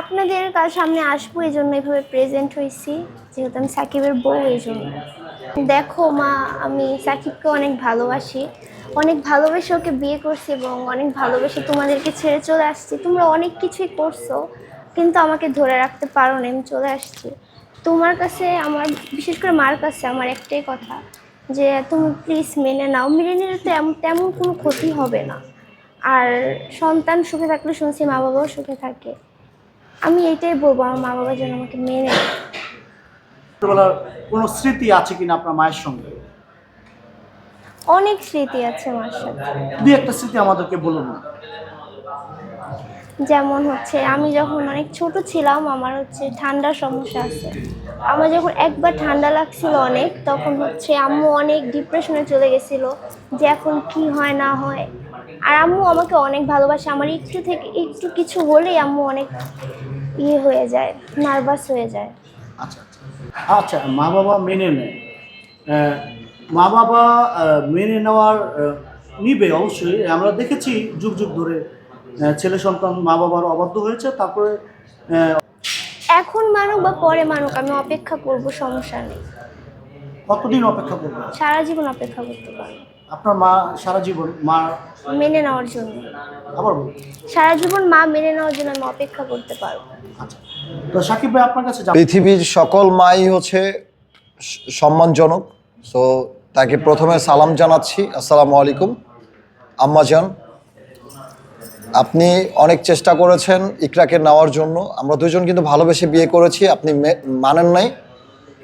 আপনাদের কাল সামনে আসব এই জন্য এভাবে প্রেজেন্ট হয়েছি। যেহেতু আমি সাকিবের বউ এই জন্য দেখো মা, আমি সাকিবকে অনেক ভালোবাসি। অনেক ভালোবেসে ওকে বিয়ে করছি এবং অনেক ভালোবেসে তোমাদেরকে ছেড়ে চলে আসছি। তোমরা অনেক কিছুই করছ, কিন্তু আমাকে ধরে রাখতে পারো না, আমি চলে আসছি। তোমার কাছে আমার, বিশেষ করে মার কাছে আমার একটাই কথা, যে তুমি প্লিজ মেনে নাও। মেনে নিলে তো তেমন কোনো ক্ষতি হবে না। আর সন্তান সুখে থাকলে শুনছি মা বাবাও সুখে থাকে। আমি এইটাই বলব আমার মা বাবা যেন আমাকে মেনে। ছোটবেলার কোনো স্মৃতি আছে কিনা আপনার মায়ের সঙ্গে? অনেক স্মৃতি আছে মার সাথে। দুই একটা স্মৃতি আমাদেরকে বলুন না। যেমন হচ্ছে আমি যখন অনেক ছোট ছিলাম আমার হচ্ছে ঠান্ডার সমস্যা আছে। আমার যখন একবার ঠান্ডা লাগছিল অনেক তখন হচ্ছে আম্মু অনেক ডিপ্রেশনে চলে গেছিল যে এখন কি হয় না হয়। আর আম্মু আমাকে অনেক ভালোবাসে আমার একটু থেকে একটু কিছু হলেই আম্মু অনেক ইয়ে হয়ে যায় নার্ভাস হয়ে যায়। আচ্ছা আচ্ছা। আচ্ছা মা বাবা মেনে নেয়। মা বাবা মেনে নেওয়ার নিবে অবশ্যই। আমরা দেখেছি যুগ যুগ ধরে ছেলে সন্তান মা বাবার অবাধ্য হয়েছে তারপরে এখন মানুক বা পরে মানুক আমি অপেক্ষা করব সমস্যা নেই। কতদিন অপেক্ষা করবে সারা জীবন অপেক্ষা করতে পারব। আপনার মা সারা জীবন মা মেনে নেওয়ার জন্য। আবার বলুন। সারা জীবন মা মেনে নেওয়ার জন্য আমি অপেক্ষা করতে পারব। আচ্ছা। তো সাকিব ভাই আপনার কাছে যাব পৃথিবীর সকল মাই হচ্ছে স- সম্মানজনক। সো তাকে প্রথমে সালাম জানাচ্ছি। আসসালামু আলাইকুম। আম্মাজান আপনি অনেক চেষ্টা করেছেন ইকরাকে নেওয়ার জন্য। আমরা দুজন কিন্তু ভালোবেসে বিয়ে করেছি আপনি মে- মানেন নাই।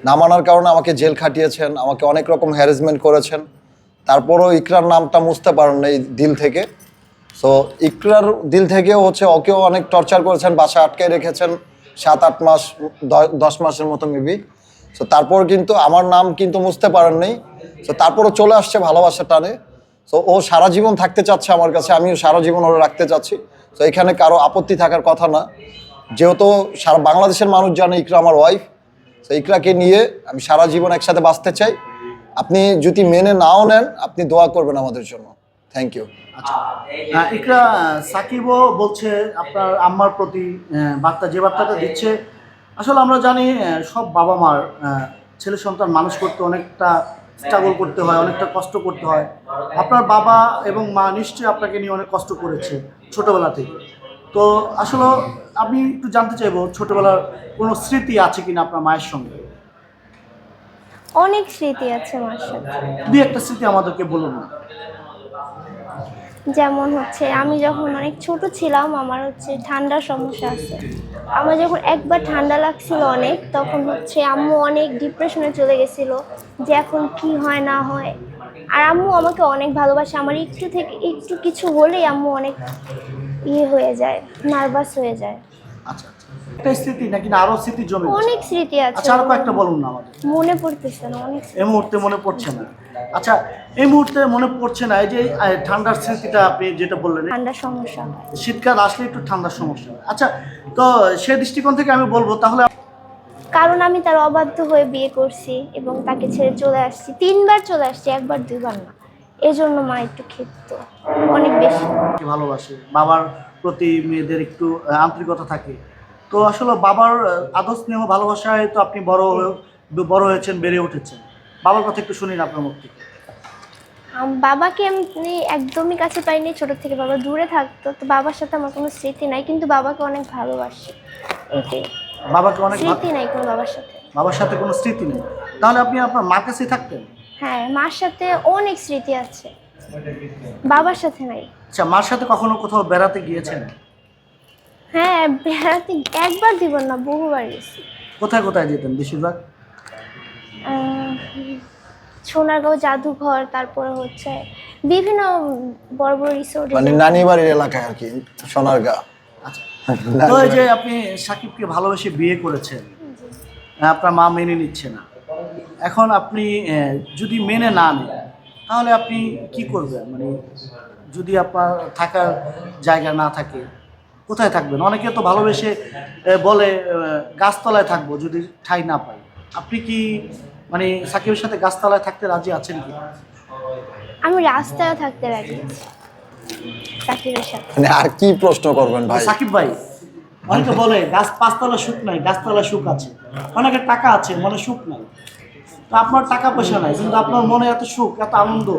না মানার কারণে আমাকে জেল খাটিয়েছেন, আমাকে অনেক রকম হ্যারাসমেন্ট করেছেন। তারপরও ইকরার নামটা মুছতে পারেন এই দিল থেকে। সো ইকরার দিল থেকেও হচ্ছে ওকেও অনেক টর্চার করেছেন, বাসা আটকায় রেখেছেন সাত আট মাস দশ মাসের মতো মেবি সো তারপর কিন্তু আমার নাম কিন্তু মুছতে পারেন নাই। সো তারপরও চলে আসছে ভালোবাসা টানে। সো ও সারা জীবন থাকতে চাচ্ছে আমার কাছে, আমিও সারা জীবন ওরা রাখতে চাচ্ছি। তো এখানে কারও আপত্তি থাকার কথা না। যেহেতু সারা বাংলাদেশের মানুষ জানে ইকরা আমার ওয়াইফ তো ইকরাকে নিয়ে আমি সারা জীবন একসাথে বাঁচতে চাই। আপনি যদি মেনে নাও নেন আপনি দোয়া করবেন আমাদের জন্য। থ্যাংক ইউ আচ্ছা। ইকরা সাকিবও বলছে আপনার আম্মার প্রতি বার্তা যে বার্তাটা দিচ্ছে আসলে আমরা জানি সব বাবা মার ছেলে সন্তান মানুষ করতে অনেকটা স্ট্রাগল করতে হয় অনেকটা কষ্ট করতে হয়। আপনার বাবা এবং মা নিশ্চয়ই আপনাকে নিয়ে অনেক কষ্ট করেছে ছোটবেলা থেকে। তো আসলে আমি একটু জানতে চাইব ছোটবেলার কোনো স্মৃতি আছে কিনা আপনার মায়ের সঙ্গে? অনেক স্মৃতি আছে মার সাথে দুই একটা স্মৃতি আমাদেরকে বলুন। না যেমন হচ্ছে আমি যখন অনেক ছোট ছিলাম আমার হচ্ছে ঠান্ডার সমস্যা আছে। আমার যখন একবার ঠান্ডা লাগছিল অনেক তখন হচ্ছে আম্মু অনেক ডিপ্রেশনে চলে গেছিল যে এখন কি হয় না হয়। আর আম্মু আমাকে অনেক ভালোবাসে। আমার একটু থেকে একটু কিছু হলেই আম্মু অনেক ইয়ে হয়ে যায় নার্ভাস হয়ে যায়। আচ্ছা আচ্ছা। একটা স্মৃতি নাকি না আরও স্মৃতি জমে অনেক স্মৃতি আছে। আচ্ছা আরও কয়েকটা বলুন না আমাদের। মনে পড়তেছে না অনেক এই মুহূর্তে মনে পড়ছে না। আচ্ছা এই মুহূর্তে মনে পড়ছে না এই যে ঠান্ডার স্মৃতিটা আপনি যেটা বললেন। ঠান্ডার সমস্যা শীতকাল আসলে একটু ঠান্ডার সমস্যা আচ্ছা তো সে দৃষ্টিকোণ থেকে আমি বলব তাহলে কারণ আমি তার অবাধ্য হয়ে বিয়ে করছি এবং তাকে ছেড়ে চলে আসছি। তিনবার চলে আসছি একবার দুইবার না। এজন্য মা একটু ক্ষিপ্ত অনেক বেশি। ভালোবাসে? বাবার প্রতি মেয়েদের একটু আন্তরিকতা থাকে। তো আসলে বাবার আদর স্নেহ ভালোবাসায় তো আপনি বড় হয়ে- বড় হয়েছেন বেড়ে উঠেছেন। বাবার কথা একটু শুনিন আপনার মুখ থেকে। বাবাকে আমি একদমই কাছে পাইনি ছোট থেকে বাবা দূরে থাকতো। তো বাবার সাথে আমার কোনো স্মৃতি নাই কিন্তু বাবাকে অনেক ভালোবাসি। এটাই বাবাকে অনেক স্মৃতি নাই কোনো বাবার সাথে। বাবার সাথে কোনো স্মৃতি নেই। তাহলে আপনি আপনার মার কাছেই থাকতেন? হ্যাঁ মার সাথে অনেক স্মৃতি আছে। বাবার সাথে নাই। আচ্ছা মার সাথে কখনো কোথাও বেড়াতে গিয়েছেন? হ্যাঁ বেড়াতে একবার দিব না বহুবার গেছি। কোথায় কোথায় যেতেন বেশিরভাগ? আহ, সোনারগাঁও জাদুঘর তারপরে হচ্ছে বিভিন্ন বড় বড় রিসোর্ট মানে নানি বাড়ির এলাকায় আর কি সোনারগাঁও। আচ্ছা। তো এই যে আপনি সাকিবকে ভালোবেসে বিয়ে করেছেন আপনার মা মেনে নিচ্ছে না। এখন আপনি যদি মেনে না নেন তাহলে আপনি কি করবেন? মানে যদি আপনার থাকার জায়গা না থাকে কোথায় থাকবেন? অনেকে তো ভালোবেসে বলে গাছতলায় থাকব যদি ঠাই না পাই। আপনি কি মানে সাকিবের সাথে গাছতলায় থাকতে রাজি আছেন কি? আমি রাস্তায় থাকতে রাজি আছি সাকিবের সাথে। মানে আর কি প্রশ্ন করবেন ভাই? সাকিব ভাই অনেকে বলে গাছ পাঁচতলা সুখ নাই গাছতলা সুখ আছে। অনেকে টাকা আছে মনে সুখ নাই। আপনার টাকা পয়সা নাই, কিন্তু আপনার মনে এত সুখ, এত আনন্দ।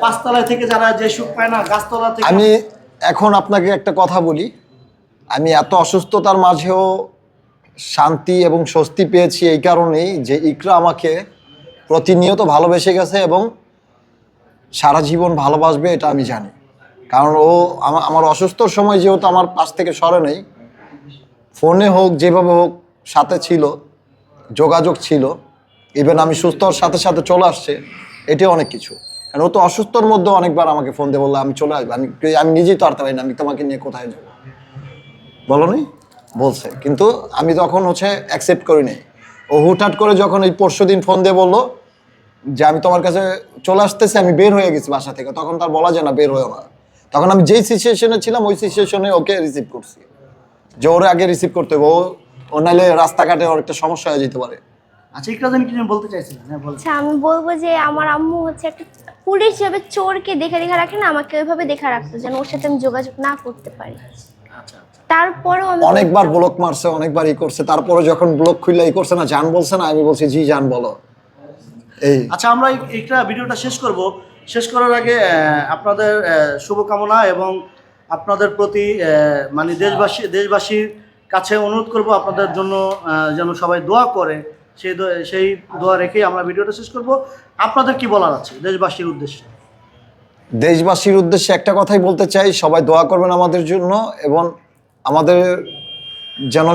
পাঁচতলায় থেকে যারা যে সুখ পায় না, গাছতলা থেকে আমি এখন আপনাকে একটা কথা বলি। আমি এত অসুস্থতার মাঝেও শান্তি এবং স্বস্তি পেয়েছি এই কারণেই যে ইকরা আমাকে প্রতিনিয়ত ভালোবেসে গেছে এবং সারা জীবন ভালোবাসবে, এটা আমি জানি। কারণ ও আমা- আমার অসুস্থর সময় যেহেতু আমার পাশ থেকে সরে নেই, ফোনে হোক, যেভাবে হোক, সাথে ছিল, যোগাযোগ ছিল। ইভেন আমি সুস্থ হওয়ার সাথে সাথে চলে আসছে এটি অনেক কিছু। কারণ ও তো অসুস্থর মধ্যে অনেকবার আমাকে ফোন দিয়ে বলল, আমি চলে আসব, আমি আমি নিজেই তো আরতে পারি না, আমি তোমাকে নিয়ে কোথায় যাব? বলো নি? বলছে। কিন্তু আমি তখন হচ্ছে অ্যাকসেপ্ট করি নাই। ও হুটহাট করে যখন এই পরশু দিন ফোন দিয়ে বলল যে, আমি তোমার কাছে চলে আসতেছি, আমি বের হয়ে গেছি বাসা থেকে। তখন তার বলা যায় না, বের হয়েও না। তখন আমি যেই সিচুয়েশনে ছিলাম, ওই সিচুয়েশনে ওকে রিসিভ করছি। যে ওরে আগে রিসিভ করতে হবে ও নাহলে রাস্তাঘাটে ওর একটা সমস্যা হয়ে যেতে পারে। আচ্ছা একটু যেন কিছু বলতে চাইছিলেন হ্যাঁ বলেন আচ্ছা আমি বলব যে আমার আম্মু হচ্ছে একটা পুলিশ হিসেবে চোরকে দেখে দেখে রাখে না আমাকে ওইভাবে দেখে রাখতো যেন ওর সাথে আমি যোগাযোগ না করতে পারি। আচ্ছা আচ্ছা। তারপরেও আমি অনেকবার ব্লক মারছে অনেকবার ই করছে তারপরে যখন ব্লক খুললে ই করছে না জান বলছে না আমি বলছি জি জান বলো। এই। আচ্ছা আমরা এইটা ভিডিওটা শেষ করব। শেষ করার আগে আপনাদের শুভকামনা এবং আপনাদের প্রতি মানে দেশবাসী দেশবাসীর কাছে অনুরোধ করব আপনাদের জন্য যেন সবাই দোয়া করে। সেই সেই দোয়া রেখেই আমরা ভিডিওটা শেষ করব। আপনাদের কি বলার আছে দেশবাসীর উদ্দেশ্যে? দেশবাসীর উদ্দেশ্যে একটা কথাই বলতে চাই, সবাই দোয়া করবেন আমাদের জন্য এবং আমাদের যেন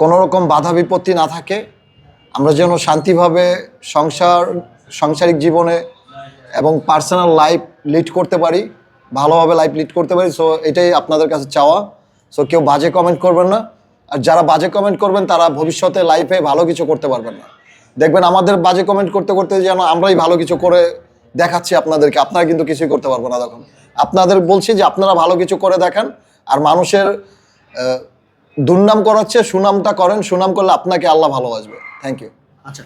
কোনো রকম বাধা বিপত্তি না থাকে। আমরা যেন শান্তিভাবে সংসার, সাংসারিক জীবনে এবং পার্সোনাল লাইফ লিড করতে পারি, ভালোভাবে লাইফ লিড করতে পারি। সো এটাই আপনাদের কাছে চাওয়া। সো কেউ বাজে কমেন্ট করবেন না। আর যারা বাজে কমেন্ট করবেন, তারা ভবিষ্যতে লাইফে ভালো কিছু করতে পারবেন না। দেখবেন আমাদের বাজে কমেন্ট করতে করতে যেন আমরাই ভালো কিছু করে দেখাচ্ছি আপনাদেরকে। আপনারা কিন্তু কিছুই করতে পারব না তখন। আপনাদের বলছি যে, আপনারা ভালো কিছু করে দেখান, আর মানুষের দুর্নাম করাচ্ছে সুনামটা করেন। সুনাম করলে আপনাকে আল্লাহ ভালোবাসবে। থ্যাংক ইউ আচ্ছা